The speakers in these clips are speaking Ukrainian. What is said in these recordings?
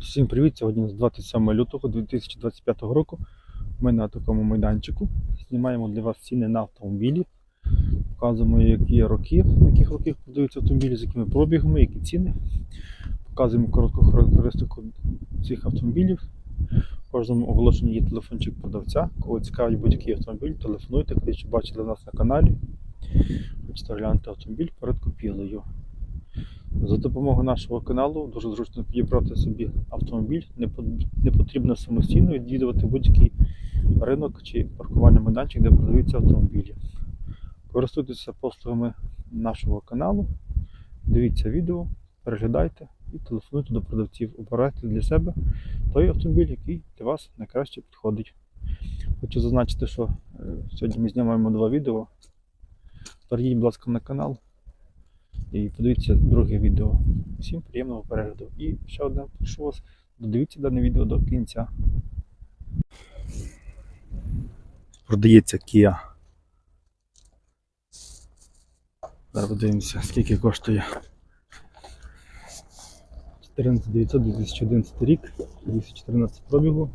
Всім привіт! Сьогодні з 27 лютого 2025 року. Ми на такому майданчику знімаємо для вас ціни на автомобілі. Показуємо, які роки, в яких роках продаються автомобілі, з якими пробігами, які ціни. Показуємо коротку характеристику цих автомобілів. В кожному оголошенні є телефончик продавця. Кого цікавить будь-який автомобіль, телефонуйте, коли що бачили нас на каналі. Хочете глянути автомобіль перед купівлею. За допомогою нашого каналу дуже зручно підібрати собі автомобіль. Не потрібно самостійно відвідувати будь-який ринок чи паркувальний майданчик, де продаються автомобілі. Користуйтеся послугами нашого каналу, дивіться відео, переглядайте і телефонуйте до продавців. Обирайте для себе той автомобіль, який для вас найкраще підходить. Хочу зазначити, що е, сьогодні ми знімаємо два відео. Перейдіть, будь ласка, на канал і подивіться друге відео. Всім приємного перегляду. І ще одне, прошу вас, додивіться дане відео до кінця. Продається Kia. Зараз подивимося, скільки коштує. 14900 2011 рік, 214 пробігу.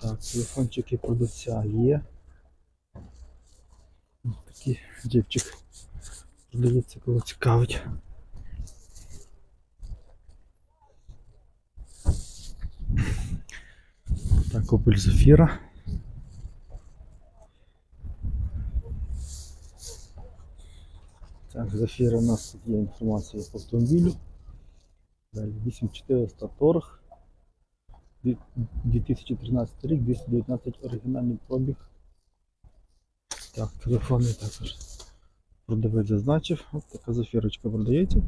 Так, телефончики продавця є. Ось такий джипчик продається, кого цікавить. Так, Opel Zafira. Так, Zafira у нас є інформація по автомобілю. Далі 8400 торг. 2013 рік, 219 оригінальний пробіг. Так, телефони також продавець зазначив. Ось така зафірочка продається.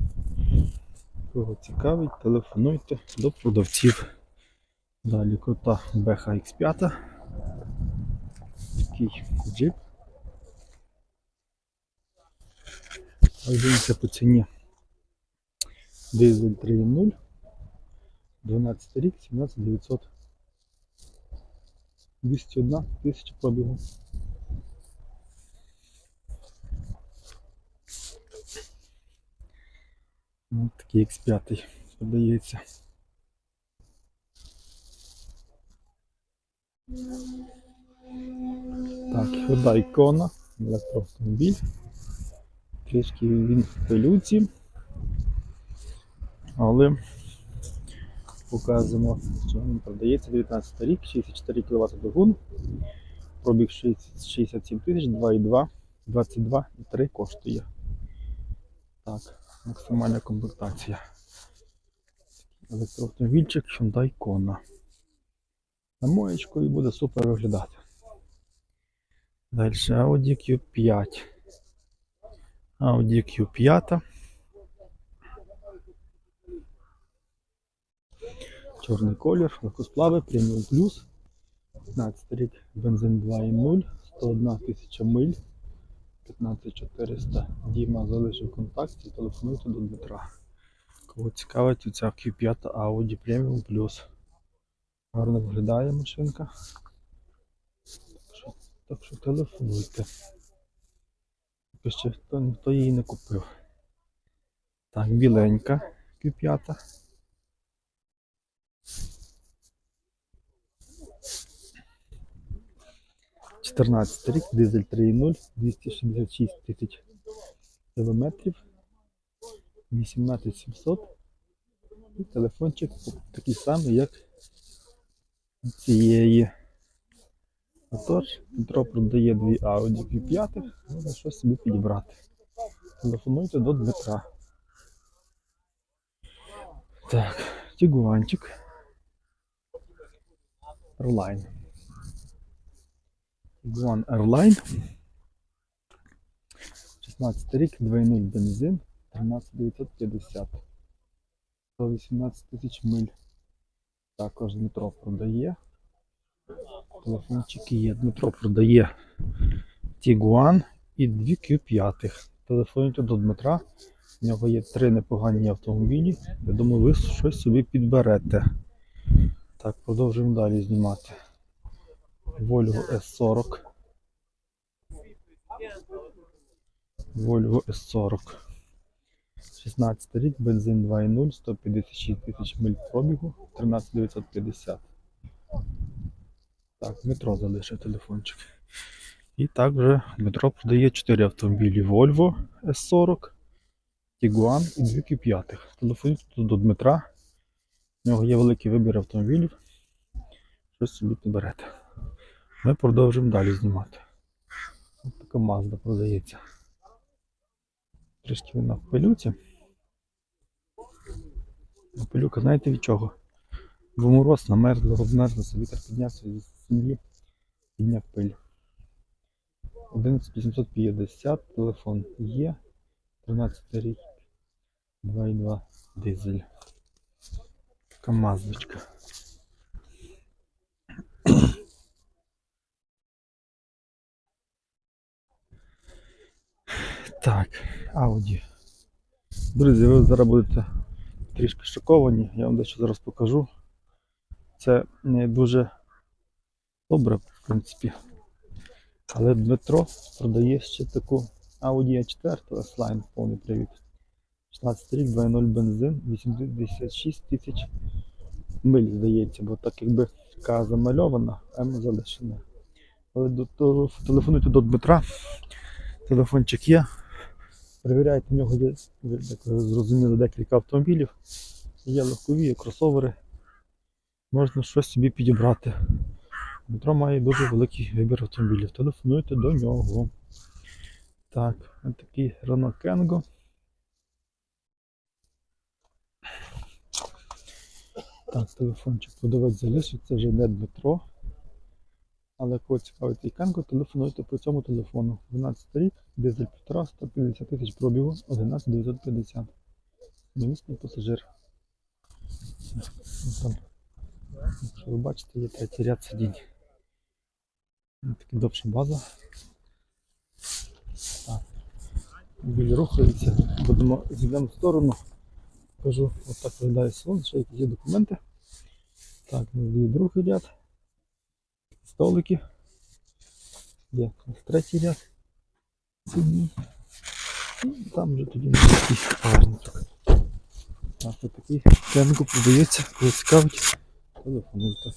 Кого цікавить, телефонуйте до продавців. Далі крута BH X5. Такий джип. А по ціні. Дизель 3.0. 12 рік, 17 900. 201 тисяча пробігу. Ось такий X5 продається. Так, Hyundai Kona, електроавтомобіль. Трішки він в пилюці. Але показуємо, що він продається 19 рік, 64 кВт двигун, пробіг 60 67 тисяч, 2,2, 22,3 коштує. Так, максимальна комплектація. Електроавтомобільчик Hyundai Kona. На моєчку і буде супер виглядати. Далі Audi Q5. Audi Q5. Чорний колір, легкосплави, преміум плюс. 15 рік, бензин 2.0, 101 тисяча миль, 15400. Діма залишив контакт, телефонуйте до Дмитра. Кого цікавить, ця Q5 Audi Premium Plus. Гарно виглядає машинка. Так що, так що телефонуйте. Поки ще хто, ніхто її не купив. Так, біленька Q5. Чотирнадцятий рік, дизель 3.0, 266 тисяч кілометрів, 18700. І телефончик такий самий, як цієї. Отож, Дмитро продає дві Audi Q5, можна щось собі підібрати. Телефонуйте до Дмитра. Так, Тігуанчик. Airline. Tiguan Airline. 16 рік, 2.0 бензин, 13950. 118 тисяч миль. Також Дмитро продає. Телефончики є. Дмитро продає Tiguan і дві Q5. Телефонуйте до Дмитра. У нього є три непогані автомобілі. Я думаю, ви щось собі підберете. Так, продовжуємо далі знімати. Volvo S40. Volvo S40. 16 рік, бензин 2.0, 156 тисяч миль пробігу, 13950. Так, Дмитро залишив телефончик. І також Дмитро продає 4 автомобілі Volvo S40, Tiguan і 2 Q5. Телефонуйте тут до Дмитра. У нього є великий вибір автомобілів. Щось собі підберете. Ми продовжуємо далі знімати. Ось така Mazda продається. Трішки вона в пилюці. Пилюка, знаєте від чого? Бо мороз намерзло, розмерзлося, вітер піднявся зі землі, підняв пиль. 11850, телефон є. 13 рік. 2,2 дизель. Така маздочка. Так, Audi. Друзі, ви зараз будете трішки шоковані. Я вам дещо зараз покажу. Це не дуже добре, в принципі. Але Дмитро продає ще таку Audi A4 S-Line повний привід. 16 рік, 2.0 бензин, 86 тисяч миль, здається, бо так якби К замальована, М залишена. Але до, телефонуйте до Дмитра, телефончик є. Перевіряйте, в нього є, як ви зрозуміли, декілька автомобілів. Є легкові, є кросовери. Можна щось собі підібрати. Дмитро має дуже великий вибір автомобілів. Телефонуйте до нього. Так, ось такий Renault Kengo. Так, телефончик продавець залишив, це вже не Дмитро. Але кого цікавить цей Kengo, телефонуйте по цьому телефону. 12 рік, дизель 1,5, 150 тисяч пробігу, 11 950. Домісний пасажир. Там, якщо ви бачите, є третій ряд сидінь. Така довша база. Так. Біль рухається. Будемо зійдемо в сторону. Покажу, отак виглядає салон, ще якісь є документи. Так, у нас другий ряд. Столики. Є у нас третій ряд. Сидінь. І там вже тоді на такий гарничок. Так, ось такий темку продається, коли цікавить, телефонуйте.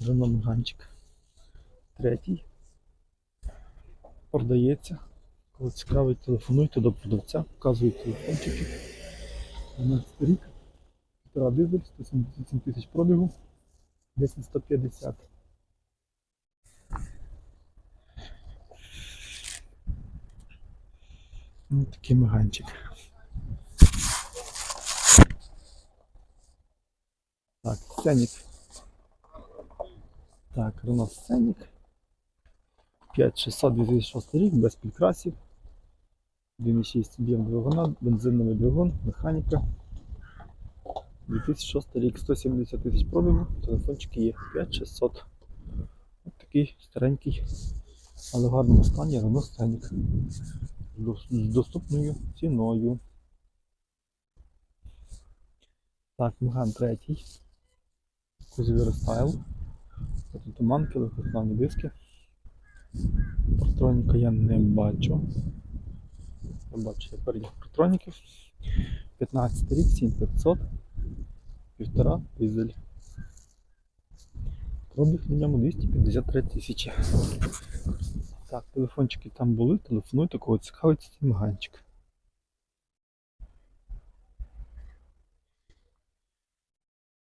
Жена Меганчик. Третій. Продається. Коли цікавить, телефонуйте до продавця, показують телефончики. 12 рік. Півтора дизель, 177 тисяч пробігу. 10 150. Ось такий меганчик. Так, сценік. Так, Renault Сценік. 5600 2006 рік, без підкрасів. 1,6 об'єм двигуна, бензиновий двигун, механіка. 2006 рік, 170 тисяч пробігу, телефончики є 5600. Ось такий старенький, але в гарному стані Renault. З доступною ціною. Так, Меган третій. Кузові рестайл. Тут туманки, легкосплавні диски. Партроніка я не бачу. Я бачу я передніх партроніків. 15 рік, 7500, півтора дизель. Пробіг на ньому 253 тисячі. Так, телефончики там були, телефонуйте, кого цікавить цей маганчик.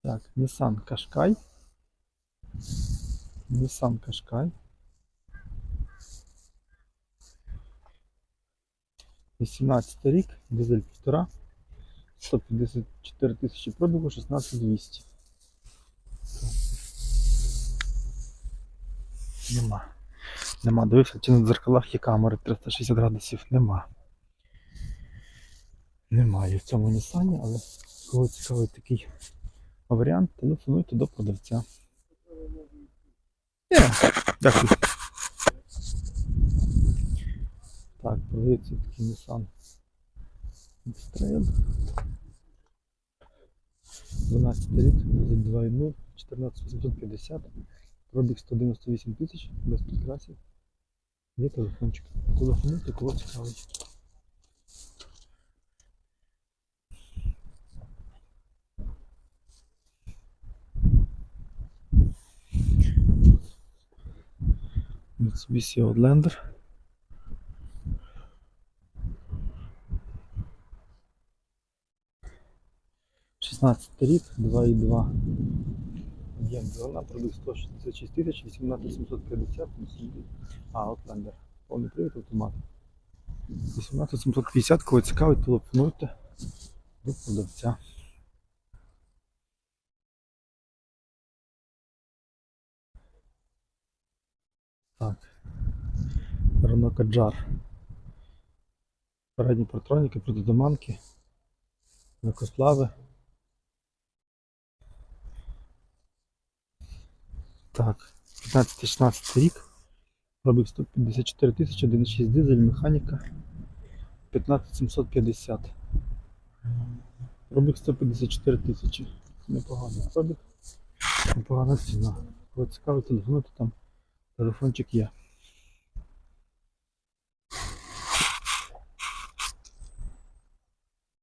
Так, Nissan Qashqai. Nissan Qashqai. 18 рік, дизель 1,5, 154 тисячі пробігу, 16200. Нема. Нема. Дивився, чи на дзеркалах є камери 360 градусів. Нема. Немає в цьому Нісані, але кого цікавий такий варіант, телефонуйте до продавця. Є, дякую. Так, продається такий Nissan X-Trail. 12 рік, 2.0, 14850, пробіг 198 тисяч без підкрасів. Є телефончик. Телефонуйте, кого цікавить. Mitsubishi Outlander. Шістнадцятий рік, 2,2. Об'єм двигуна, пробіг 166 тисяч, 18 750, А, Outlander. Повний привід автомат. 18 750, кого цікавить, телефонуйте до продавця. Так. Renault Kadjar. Передні протроніки, протидоманки, легкосплави. Так, 15-16 рік. Пробіг 154 тисячі, 1,6 дизель, механіка. 15750. Пробіг 154 тисячі. Непоганий пробіг. Непогана ціна. Кого цікаво, телефонуйте там. Телефончик є.